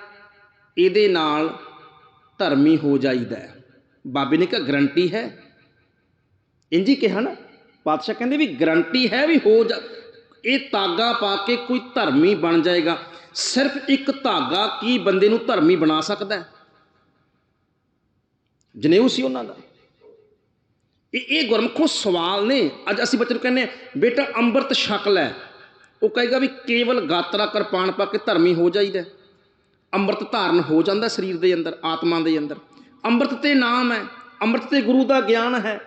ਇਹਦੇ ਨਾਲ ਧਰਮੀ ਹੋ ਜਾਈਦਾ ਬਾਬੇ ਨੇ ਕਿਹਾ ਗਰੰਟੀ ਹੈ। ਇੰਜੀ ਕਿਹਾ ਨਾ ਪਾਤਸ਼ਾਹ ਕਹਿੰਦੇ ਵੀ ਗਰੰਟੀ ਹੈ ਵੀ ਹੋ ਜਾ ਇਹ ਧਾਗਾ ਪਾ ਕੇ ਕੋਈ ਧਰਮੀ ਬਣ ਜਾਏਗਾ। ਸਿਰਫ ਇੱਕ ਧਾਗਾ ਕੀ ਬੰਦੇ ਨੂੰ ਧਰਮੀ ਬਣਾ ਸਕਦਾ ਹੈ? ਜਨੇਊ ਸੀ ਉਹਨਾਂ ਦਾ। ਇਹ ਇਹ ਗੁਰਮਖੋ ਸਵਾਲ ਨੇ। ਅੱਜ ਅਸੀਂ ਬੱਚੇ ਨੂੰ ਕਹਿੰਦੇ ਹਾਂ, ਬੇਟਾ ਅੰਮ੍ਰਿਤ ਛਕ ਲੈ। ਉਹ ਕਹੇਗਾ ਵੀ ਕੇਵਲ ਗਾਤਰਾ ਕਿਰਪਾਨ ਪਾ ਕੇ ਧਰਮੀ ਹੋ ਜਾਈਦਾ ਅੰਮ੍ਰਿਤ ਧਾਰਨ ਹੋ ਜਾਂਦਾ ਸਰੀਰ ਦੇ ਅੰਦਰ, ਆਤਮਾ ਦੇ ਅੰਦਰ। ਅੰਮ੍ਰਿਤ ਤੇ ਨਾਮ ਹੈ, ਅੰਮ੍ਰਿਤ ਤੇ ਗੁਰੂ ਦਾ ਗਿਆਨ ਹੈ।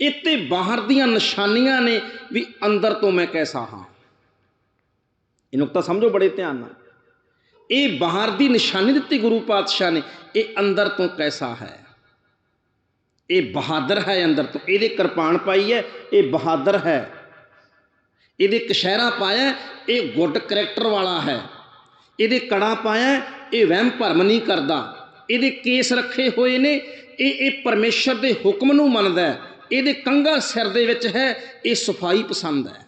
ਇਹ ਤੇ ਬਾਹਰ ਦੀਆਂ ਨਿਸ਼ਾਨੀਆਂ ਨੇ ਵੀ ਅੰਦਰ ਤੋਂ ਮੈਂ ਕੈਸਾ ਹਾਂ। ਇਹ ਨੁਕਤਾ ਸਮਝੋ ਬੜੇ ਧਿਆਨ ਨਾਲ। ਇਹ ਬਾਹਰ ਦੀ ਨਿਸ਼ਾਨੀ ਦਿੱਤੀ ਗੁਰੂ ਪਾਤਸ਼ਾਹ ਨੇ, ਇਹ ਅੰਦਰ ਤੋਂ ਕੈਸਾ ਹੈ? ਇਹ ਬਹਾਦਰ ਹੈ ਅੰਦਰ ਤੋਂ, ਇਹਦੇ ਕਿਰਪਾਨ ਪਾਈ ਹੈ, ਇਹ ਬਹਾਦਰ ਹੈ। ਇਹਦੇ ਕਸ਼ਹਿਰਾ ਪਾਇਆ, ਇਹ ਗੁੱਡ ਕਰੈਕਟਰ ਵਾਲਾ ਹੈ। ਇਹਦੇ ਕੜਾ ਪਾਇਆ, ਇਹ ਵਹਿਮ ਭਰਮ ਨਹੀਂ ਕਰਦਾ। ਇਹਦੇ ਕੇਸ ਰੱਖੇ ਹੋਏ ਨੇ, ਇਹ ਇਹ ਪਰਮੇਸ਼ਰ ਦੇ ਹੁਕਮ ਨੂੰ ਮੰਨਦਾ ਇਹਦੇ ਕੰਗਾ ਸਿਰ ਦੇ ਵਿੱਚ ਹੈ, ਇਹ ਸਫ਼ਾਈ ਪਸੰਦ ਹੈ।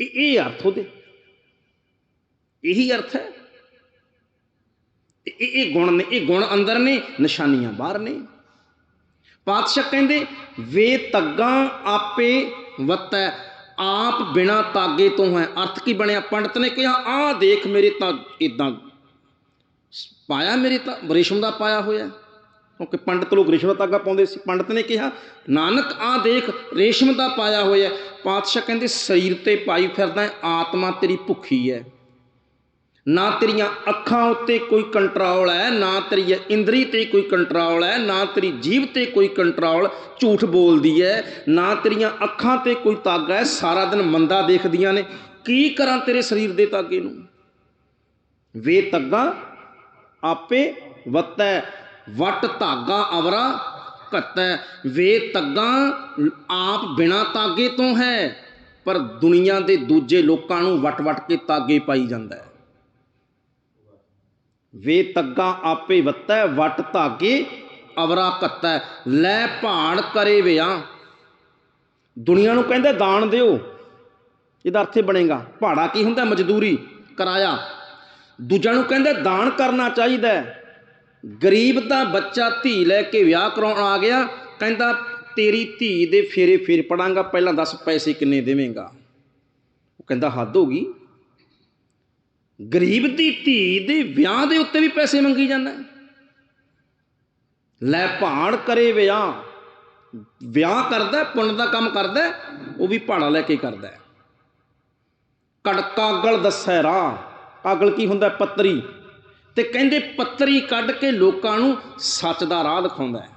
ਇਹ ਇਹ ਅਰਥ ਉਹਦੇ। ਇਹੀ ਅਰਥ ਹੈ। ਇਹ- ਇਹ ਗੁਣ ਨੇ, ਇਹ ਗੁਣ ਅੰਦਰ ਨੇ, ਨਿਸ਼ਾਨੀਆਂ ਬਾਹਰ ਨੇ। ਪਾਤਸ਼ਾਹ ਕਹਿੰਦੇ, ਵੇ ਤੱਗਾ ਆਪੇ ਵਤੈ ਆਪ ਬਿਨਾ ਤਾਗੇ ਤੋਂ ਹੈ। ਅਰਥ ਕੀ ਬਣਿਆ? ਪੰਡਤ ਨੇ ਕਿਹਾ ਆਹ ਦੇਖ ਮੇਰੇ ਤਾਂ ਇਦਾਂ ਪਾਇਆ ਮੇਰੇ ਤਾਂ ਰੇਸ਼ਮ ਦਾ ਪਾਇਆ ਹੋਇਆ ਕਿਉਂਕਿ ਪੰਡਤ ਲੋਕ ਰੇਸ਼ਮ ਦਾ ਤਾਗਾ ਪਾਉਂਦੇ ਸੀ। ਪੰਡਤ ਨੇ ਕਿਹਾ ਨਾਨਕ ਆਹ ਦੇਖ ਰੇਸ਼ਮ ਦਾ ਪਾਇਆ ਹੋਇਆ ਪਾਤਸ਼ਾਹ ਕਹਿੰਦੇ ਸਰੀਰ ਤੇ ਪਾਈ ਫਿਰਦਾ ਹੈ, ਆਤਮਾ ਤੇਰੀ ਭੁੱਖੀ ਹੈ। ਨਾ ਤੇਰੀਆਂ ਅੱਖਾਂ ਉੱਤੇ ਕੋਈ ਕੰਟਰੋਲ ਹੈ, ਨਾ ਤੇਰੀ ਇੰਦਰੀ ਤੇ ਕੋਈ ਕੰਟਰੋਲ ਹੈ, ਨਾ ਤੇਰੀ ਜੀਭ ਤੇ ਕੋਈ ਕੰਟਰੋਲ ਝੂਠ ਬੋਲਦੀ ਹੈ, ਨਾ ਤੇਰੀਆਂ ਅੱਖਾਂ ਤੇ ਕੋਈ ਤਾਗਾ ਹੈ, ਸਾਰਾ ਦਿਨ ਮੰਦਾ ਦੇਖਦੀਆਂ ਨੇ। ਕੀ ਕਰਾਂ ਤੇਰੇ ਸਰੀਰ ਦੇ ਤਾਗੇ ਨੂੰ ਵੇ ਤੱਗਾ, ਆਪੇ ਵਤੈ, ਵਟ ਧਾਗਾ ਅਵਰਾ ਘਤੈ ਵੇ ਤੱਗਾ, ਆਪ ਬਿਨਾ ਤਾਗੇ ਤੋਂ ਹੈ, ਪਰ ਦੁਨੀਆ ਦੇ ਦੂਜੇ ਲੋਕਾਂ ਨੂੰ ਵਟ-ਵਟ ਕੇ ਤਾਗੇ ਪਾਈ ਜਾਂਦਾ ਹੈ। ਵੇ ਤੱਗਾ ਆਪੇ ਵੱਤੈ, ਵਟ ਧਾਗੇ ਅਵਰਾ ਕੱਤੈ ਲੈ ਭਾਣ ਕਰੇ ਵਿਆ। ਦੁਨੀਆ ਨੂੰ ਕਹਿੰਦੇ ਦਾਨ ਦਿਓ। ਇਹਦਾ ਅਰਥ ਬਣੇਗਾ, ਭਾੜਾ ਕੀ ਹੁੰਦਾ ਮਜ਼ਦੂਰੀ? ਕਿਰਾਇਆ। ਦੂਜਿਆਂ ਨੂੰ ਕਹਿੰਦੇ ਦਾਨ ਕਰਨਾ ਚਾਹੀਦਾ। ਗਰੀਬ ਦਾ ਬੱਚਾ ਧੀ ਲੈ ਕੇ ਵਿਆਹ ਕਰਾਉਣ ਆ ਗਿਆ, ਕਹਿੰਦਾ ਤੇਰੀ ਧੀ ਦੇ ਫੇਰੇ ਫੇਰ ਪੜਾਂਗਾ, ਪਹਿਲਾਂ ਦੱਸ ਪੈਸੇ ਕਿੰਨੇ ਦੇਵੇਂਗਾ? ਉਹ ਕਹਿੰਦਾ ਹੱਦ ਹੋ ਗਈ। ਗਰੀਬ ਦੀ ਧੀ ਦੇ ਵਿਆਹ ਦੇ ਉੱਤੇ ਵੀ ਪੈਸੇ ਮੰਗੀ ਜਾਂਦਾ ਲੈ ਭਾਣ ਕਰੇ ਵਿਆਹ। ਵਿਆਹ ਕਰਦਾ ਹੈ, ਪੁੰਨ ਦਾ ਕੰਮ ਕਰਦਾ ਉਹ ਵੀ ਭਾੜਾ ਲੈ ਕੇ ਕਰਦਾ ਹੈ। ਕੜ ਦੱਸੈ ਰਾਹ ਕਾਗਲ ਕੀ ਹੁੰਦਾ ਪੱਤਰੀ। ਤੇ ਕਹਿੰਦੇ ਪੱਤਰੀ ਕੱਢ ਕੇ ਲੋਕਾਂ ਨੂੰ ਸੱਚ ਦਾ ਰਾਹ ਦਿਖਾਉਂਦਾ ਹੈ।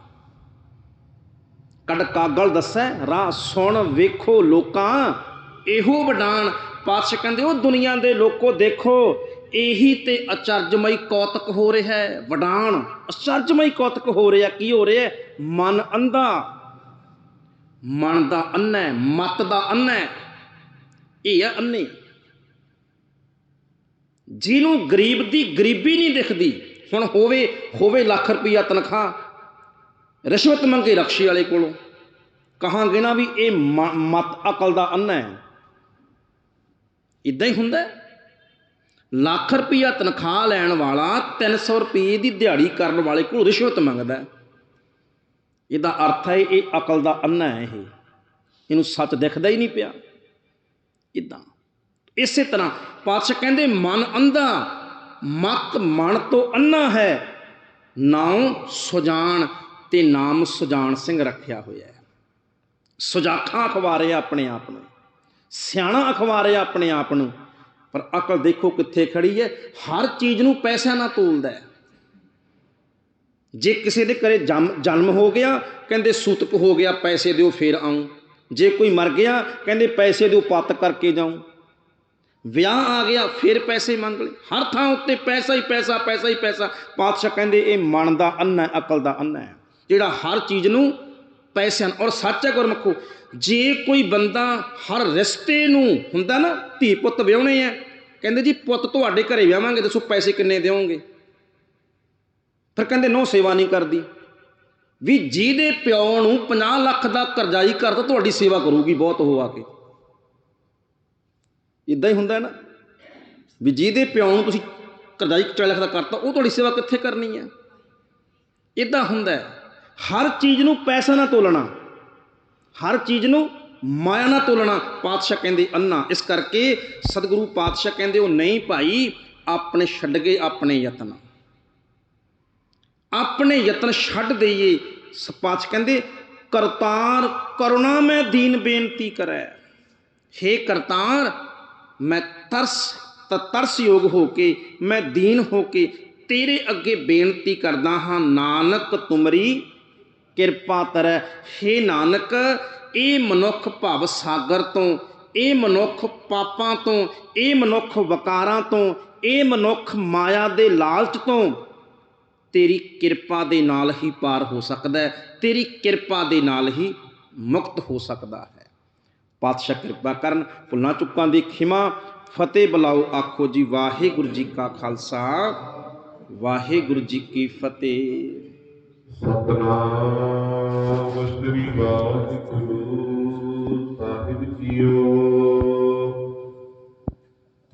ਕੜ ਦੱਸੈ ਰਾਹ ਸੁਣ ਵੇਖੋ ਲੋਕਾਂ ਇਹੋ ਵਡਾਣ ਪਾਤਸ਼ਾਹ ਕਹਿੰਦੇ ਉਹ ਦੁਨੀਆ ਦੇ ਲੋਕੋ ਦੇਖੋ ਇਹੀ ਤੇ ਅਚਰਜਮਈ ਕੌਤਕ ਹੋ ਰਿਹਾ ਹੈ ਵਡਾਨ ਅਚਰਜਮਈ ਕੌਤਕ ਹੋ ਰਿਹਾ ਕੀ ਹੋ ਰਿਹਾ ਮਨ ਅੰਧਾ। ਮਨ ਦਾ ਅੰਨਾ ਹੈ, ਮਤ ਦਾ ਅੰਨਾ ਹੈ। ਇਹ ਹੈ ਅੰਨੇ ਜਿਹਨੂੰ ਗਰੀਬ ਦੀ ਗਰੀਬੀ ਨਹੀਂ ਦਿਖਦੀ ਹੁਣ ਹੋਵੇ ਹੋਵੇ ਲੱਖ ਰੁਪਈਆ ਤਨਖਾਹ ਰਿਸ਼ਵਤ ਮੰਗੇ ਰਕਸ਼ੇ ਵਾਲੇ ਕੋਲੋਂ ਕਹਾਂਗੇ ਨਾ ਵੀ ਇਹ ਮਤ ਅਕਲ ਦਾ ਅੰਨਾ ਹੈ। ਇਦਾਂ ਹੀ ਹੁੰਦਾ ਲੱਖ ਰੁਪਈਆ ਤਨਖਾਹ ਲੈਣ ਵਾਲਾ 300 ਰੁਪਏ ਦੀ ਦਿਹਾੜੀ ਕਰਨ ਵਾਲੇ ਕੋਲ ਰਿਸ਼ਵਤ ਮੰਗਦਾ ਇਹਦਾ ਅਰਥ ਹੈ, ਇਹ ਅਕਲ ਦਾ ਅੰਨਾ ਹੈ ਇਹ। ਇਹਨੂੰ ਸੱਚ ਦਿਖਦਾ ਹੀ ਨਹੀਂ ਪਿਆ। ਇਦਾਂ। ਇਸੇ ਤਰ੍ਹਾਂ ਪਾਤਸ਼ਾਹ ਕਹਿੰਦੇ, ਮਨ ਅੰਧਾ, ਮਤ ਮਨ ਤੋਂ ਅੰਨਾ ਹੈ। ਨਾਉ ਸੁਜਾਨ ਤੇ ਨਾਮ ਸੁਜਾਨ ਸਿੰਘ ਰੱਖਿਆ ਹੋਇਆ ਹੈ। ਸੁਜਾਖਾਂ ਅਖਵਾਰੇ ਆਪਣੇ ਆਪ ਨੂੰ। ਸਿਆਣਾ ਅਖਵਾਰੇ ਆਪਣੇ ਆਪ ਨੂੰ। ਪਰ ਅਕਲ ਦੇਖੋ ਕਿੱਥੇ ਖੜੀ ਹੈ। ਹਰ ਚੀਜ਼ ਨੂੰ ਪੈਸਿਆਂ ਨਾਲ ਤੋਲਦਾ ਹੈ। ਜੇ ਕਿਸੇ ਦੇ ਘਰੇ ਜੰਮ, ਜਨਮ ਹੋ ਗਿਆ, ਕਹਿੰਦੇ ਸੂਤਕ ਹੋ ਗਿਆ, ਪੈਸੇ ਦਿਓ, ਫੇਰ ਆਉਂ ਜੇ ਕੋਈ ਮਰ ਗਿਆ, ਕਹਿੰਦੇ ਪੈਸੇ ਦਿਓ, ਪੱਤ ਕਰਕੇ ਜਾਉਂ ਵਿਆਹ ਆ ਗਿਆ, ਫਿਰ ਪੈਸੇ ਮੰਗ ਲਏ। ਹਰ ਥਾਂ ਉੱਤੇ ਪੈਸਾ ਹੀ ਪੈਸਾ ਪੈਸਾ ਹੀ ਪੈਸਾ। ਪਾਤਸ਼ਾਹ ਕਹਿੰਦੇ, ਇਹ ਮਨ ਦਾ ਅੰਨਾ ਹੈ, ਅਕਲ ਦਾ ਅੰਨ ਹੈ। ਜਿਹੜਾ ਹਰ ਚੀਜ਼ ਨੂੰ ਪੈਸੇ ਹਨ ਔਰ ਸੱਚ ਹੈ ਗੁਰਮਖੋ, ਜੇ ਕੋਈ ਬੰਦਾ ਹਰ ਰਿਸ਼ਤੇ ਨੂੰ ਹੁੰਦਾ ਨਾ, ਧੀ ਪੁੱਤ ਵਿਆਹਣੇ ਆ, ਕਹਿੰਦੇ ਜੀ, ਪੁੱਤ ਤੁਹਾਡੇ ਘਰੇ ਵਿਆਹਾਂਗੇ, ਦੱਸੋ ਪੈਸੇ ਕਿੰਨੇ ਦਿਓਗੇ? ਫਿਰ ਕਹਿੰਦੇ, ਨੋ ਸੇਵਾ ਨਹੀਂ ਕਰਦੀ। ਵੀ ਜਿਹਦੇ ਪਿਓ ਨੂੰ 50 ਲੱਖ ਦਾ ਕਰਜ਼ਾਈ ਕਰਦਾ, ਤੁਹਾਡੀ ਸੇਵਾ ਕਰੂਗੀ ਬਹੁਤ ਹੋ ਆ ਕੇ। ਇਦਾਂ ਹੀ ਹੁੰਦਾ ਨਾ। ਵੀ ਜਿਹਦੇ ਪਿਓ ਨੂੰ ਤੁਸੀਂ ਕਰਜ਼ਾਈ 40 ਲੱਖ ਦਾ ਕਰਤਾ, ਉਹ ਤੁਹਾਡੀ ਸੇਵਾ ਕਿੱਥੇ ਕਰਨੀ ਹੈ ਇਦਾਂ ਹੁੰਦਾ ਹੈ। ਹਰ ਚੀਜ਼ ਨੂੰ ਪੈਸਾ ਨਾ ਤੋਲਣਾ, ਹਰ ਚੀਜ਼ ਨੂੰ ਮਾਇਆ ਨਾ ਤੋਲਣਾ, ਪਾਤਸ਼ਾਹ ਕਹਿੰਦੇ ਅੰਨਾ। ਇਸ ਕਰਕੇ ਸਤਿਗੁਰੂ ਪਾਤਸ਼ਾਹ ਕਹਿੰਦੇ ਉਹ ਨਹੀਂ ਭਾਈ, ਆਪਣੇ ਛੱਡ ਗਏ ਆਪਣੇ ਯਤਨ। ਆਪਣੇ ਯਤਨ ਛੱਡ ਦਈਏ। ਸਪਾਚ ਕਹਿੰਦੇ, ਕਰਤਾਰ ਕਰੁਣਾ ਮੈਂ ਦੀਨ ਬੇਨਤੀ ਕਰੈ। ਹੇ ਕਰਤਾਰ, ਮੈਂ ਤਰਸ ਤ- ਤਰਸ ਯੋਗ ਹੋ ਕੇ, ਮੈਂ ਦੀਨ ਹੋ ਕੇ ਤੇਰੇ ਅੱਗੇ ਬੇਨਤੀ ਕਰਦਾ ਹਾਂ, ਨਾਨਕ ਤੁਮਰੀ ਕਿਰਪਾ ਤਰੈ। ਹੇ ਨਾਨਕ, ਇਹ ਮਨੁੱਖ ਭਵ ਸਾਗਰ ਤੋਂ, ਇਹ ਮਨੁੱਖ ਪਾਪਾਂ ਤੋਂ, ਇਹ ਮਨੁੱਖ ਵਕਾਰਾਂ ਤੋਂ, ਇਹ ਮਨੁੱਖ ਮਾਇਆ ਦੇ ਲਾਲਚ ਤੋਂ। ਤੇਰੀ ਕਿਰਪਾ ਦੇ ਨਾਲ ਹੀ ਪਾਰ ਹੋ ਸਕਦਾ ਹੈ। ਤੇਰੀ ਕਿਰਪਾ ਦੇ ਨਾਲ ਹੀ ਮੁਕਤ ਹੋ ਸਕਦਾ ਹੈ। ਪਾਤਸ਼ਾਹ ਕਿਰਪਾ ਕਰਨ ਭੁੱਲਾਂ ਚੁੱਕਾਂ ਦੀ ਖਿਮਾ, ਫਤਿਹ ਬੁਲਾਓ, ਆਖੋ ਜੀ, ਵਾਹਿਗੁਰੂ ਜੀ ਕਾ ਖਾਲਸਾ, ਵਾਹਿਗੁਰੂ ਜੀ ਕੀ ਫਤਿਹ। ਸਤਨਾਮ ਸ੍ਰੀ ਵਾਹਿਗੁਰੂ ਸਾਹਿਬ ਜੀਓ।